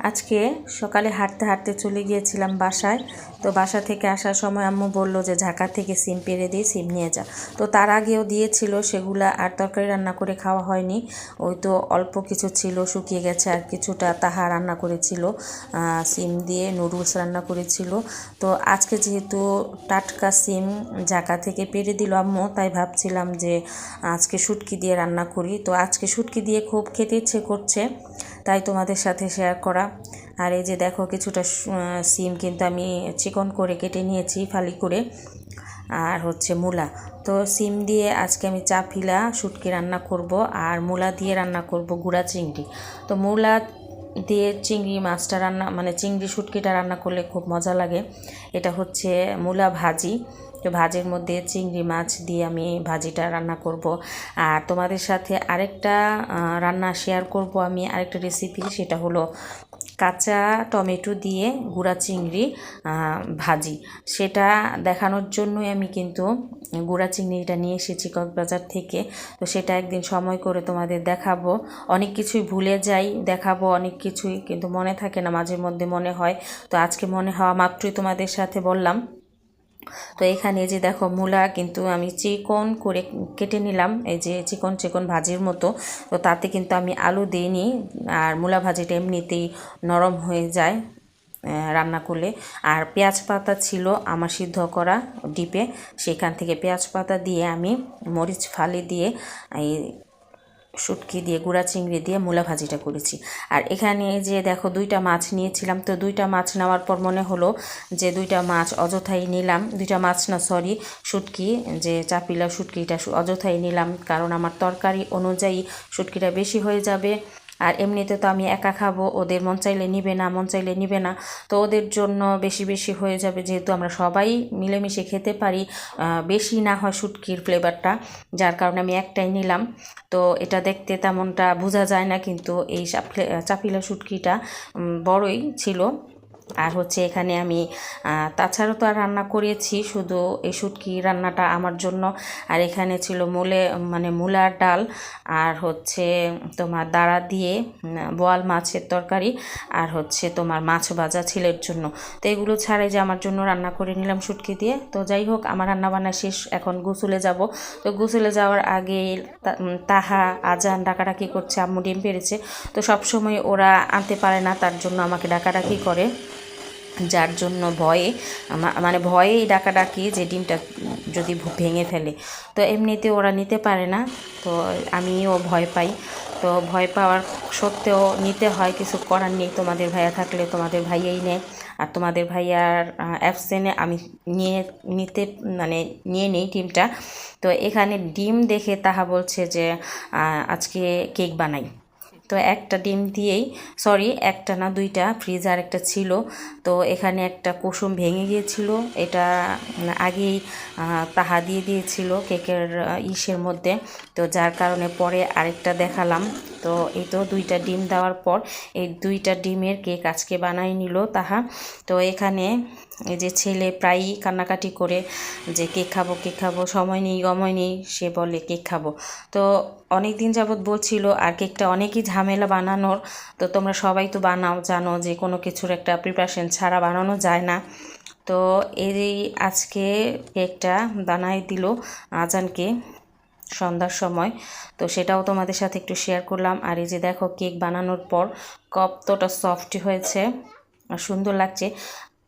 আজকে সকালে হাঁটতে হাঁটতে চলে গিয়েছিলাম বাসায়। তো বাসা থেকে আসার সময় আম্মু বলল যে ঢাকা থেকে সিম পেরে দিয়ে সিম নিয়ে যা। তো তার আগেও দিয়েছিল, সেগুলা আর তরকারি রান্না করে খাওয়া হয়নি। ওই তো অল্প কিছু ছিল, শুকিয়ে গেছে আর কিছুটা তাহা রান্না করেছিল। সিম দিয়ে নুডলস রান্না করেছিল। তো আজকে যেহেতু টাটকা সিম ঢাকা থেকে পেরে দিল আম্মু, তাই ভাবছিলাম যে, আজকে শুটকি দিয়ে রান্না করি। তো আজকে শুটকি দিয়ে খুব খেতে ইচ্ছে করছে। তাই তোমাদের সাথে শেয়ার করা। আর এই যে দেখো কিছুটা সিম কিন্তু আমি চিকন করে কেটে নিয়েছি, ফালি করে। আর হচ্ছে মূলা। তো সিম দিয়ে আজকে আমি চাপিলা শুটকি রান্না করব, আর মূলা দিয়ে রান্না করব গুঁড়া চিংড়ি। তো মূলা দিয়ে চিংড়ি মাছটা রান্না মানে চিংড়ি শুটকিটা রান্না করলে খুব মজা লাগে। এটা হচ্ছে মূলা ভাজি। তো ভাজির মধ্যে চিংড়ি মাছ দিয়ে আমি ভাজিটা রান্না করব। আর তোমাদের সাথে আরেকটা রান্না শেয়ার করব আমি আরেকটা রেসিপি সেটা হলো কাঁচা টমেটো দিয়ে গুঁড়া চিংড়ি ভাজি। সেটা দেখানোর জন্যই আমি কিন্তু গুঁড়া চিংড়িটা নিয়ে এসেছি কক্সবাজার থেকে। তো সেটা একদিন সময় করে তোমাদের দেখাবো। অনেক কিছুই ভুলে যাই, দেখাবো অনেক কিছুই কিন্তু মনে থাকে না, মাঝে মধ্যে মনে হয়। তো আজকে মনে হওয়া মাত্রই তোমাদের সাথে বললাম। তো এখানে যে দেখো মূলা কিন্তু আমি চিকন করে কেটে নিলাম, এই যে চিকন চিকন ভাজির মতো। তো তাতে কিন্তু আমি আলু দিইনি, আর মূলা ভাজিটা এমনিতেই নরম হয়ে যায় রান্না করলে। আর পেঁয়াজ পাতা ছিল আমার সিদ্ধ করা ডিপে, সেখান থেকে পেঁয়াজ পাতা দিয়ে আমি মরিচ ফালি দিয়ে এই শুটকি দিয়ে, গুঁড়া চিংড়ি দিয়ে মূলা ভাজিটা করেছি। আর এখানে যে দেখো দুইটা মাছ নিয়েছিলাম, তো দুইটা মাছ নেওয়ার পর মনে হলো যে দুইটা মাছ অযথাই নিলাম। দুইটা মাছ না সরি শুটকি, যে চাপিলা শুটকিটা অযথাই নিলাম, কারণ আমার তরকারি অনুযায়ী শুটকিটা বেশি হয়ে যাবে। আর এমনিতে তো আমি একা খাব, ওদের মন চাইলে নিবে না, মন চাইলে নিবে না। তো ওদের জন্য বেশি বেশি হয়ে যাবে যেহেতু আমরা সবাই মিলেমিশে খেতে পারি বেশি না হয় শুটকির ফ্লেভারটা যার কারণে আমি একটাই নিলাম। তো এটা দেখতে তেমনটা বোঝা যায় না, কিন্তু এই চাপলে- শুটকিটা বড়ই ছিল। আর হচ্ছে এখানে আমি আহ, তাছাড়াও তো আর রান্না করেছি শুধু এই শুটকি রান্নাটা আমার জন্য। আর এখানে ছিল মূলে মানে মূলার ডাল আর হচ্ছে তোমার দাঁড়া দিয়ে বোয়াল মাছের তরকারি আর হচ্ছে তোমার মাছ ভাজা ছেলের জন্য। তো এগুলো ছাড়াই যে আমার জন্য রান্না করে নিলাম শুটকি দিয়ে। তো যাই হোক আমার রান্না বান্না শেষ এখন গোসলে যাব। তো গোসলে যাওয়ার আগে তাহা আজান ডাকাডাকি করছে আম্মু ডিম পেরেছে। তো সবসময় ওরা আনতে পারে না তার জন্য আমাকে ডাকাডাকি করে। যার জন্য ভয়ে মানে ভয়েই ডাকাডাকি যে ডিমটা যদি ভেঙে ফেলে। তো এমনিতে ওরা নিতে পারে না, তো আমিও ভয় পাই। তো ভয় পাওয়ার সত্ত্বেও নিতে হয়, কিছু করার নেই। তোমাদের ভাইয়া থাকলে তোমাদের ভাইয়াই নেয়। আর তোমাদের ভাইয়ার অ্যাবসেনে আমি নিয়ে, নিতে মানে নিয়ে নিই ডিমটা। তো এখানে ডিম দেখে তাহা বলছে যে আজকে কেক বানাই। তো একটা ডিম দিয়েই সরি একটা না দুইটা ফ্রিজার একটা ছিল। তো এখানে একটা কুসুম ভেঙে গিয়েছিল। এটা আগেই তাহা দিয়ে দিয়েছিল কেকের ইসের মধ্যে। তো যার কারণে পরে আরেকটা দেখালাম। তো এই তো দুইটা ডিম দেওয়ার পর এই দুইটা ডিমের কেক আজকে বানাই নিল তাহা। তো এখানে এই যে ছেলে প্রায়ই কান্নাকাটি করে যে কেক খাব কেক খাব, সময় নেই গময় নেই, সে বলে কেক খাব। তো অনেক দিন যাবৎ বলছিল, আর কেকটা অনেকই ঝামেলা বানানোর, তো তোমরা সবাই তো বানাও, জানো যে কোনো কিছুর একটা প্রিপারেশন ছাড়া বানানো যায় না। তো এই আজকে কেকটা বানাই দিল আজানকে সন্ধ্যার সময়। তো সেটাও তোমাদের সাথে একটু শেয়ার করলাম। আর এই যে দেখো, কেক বানানোর পর কতটা সফট হয়েছে, আর সুন্দর লাগছে।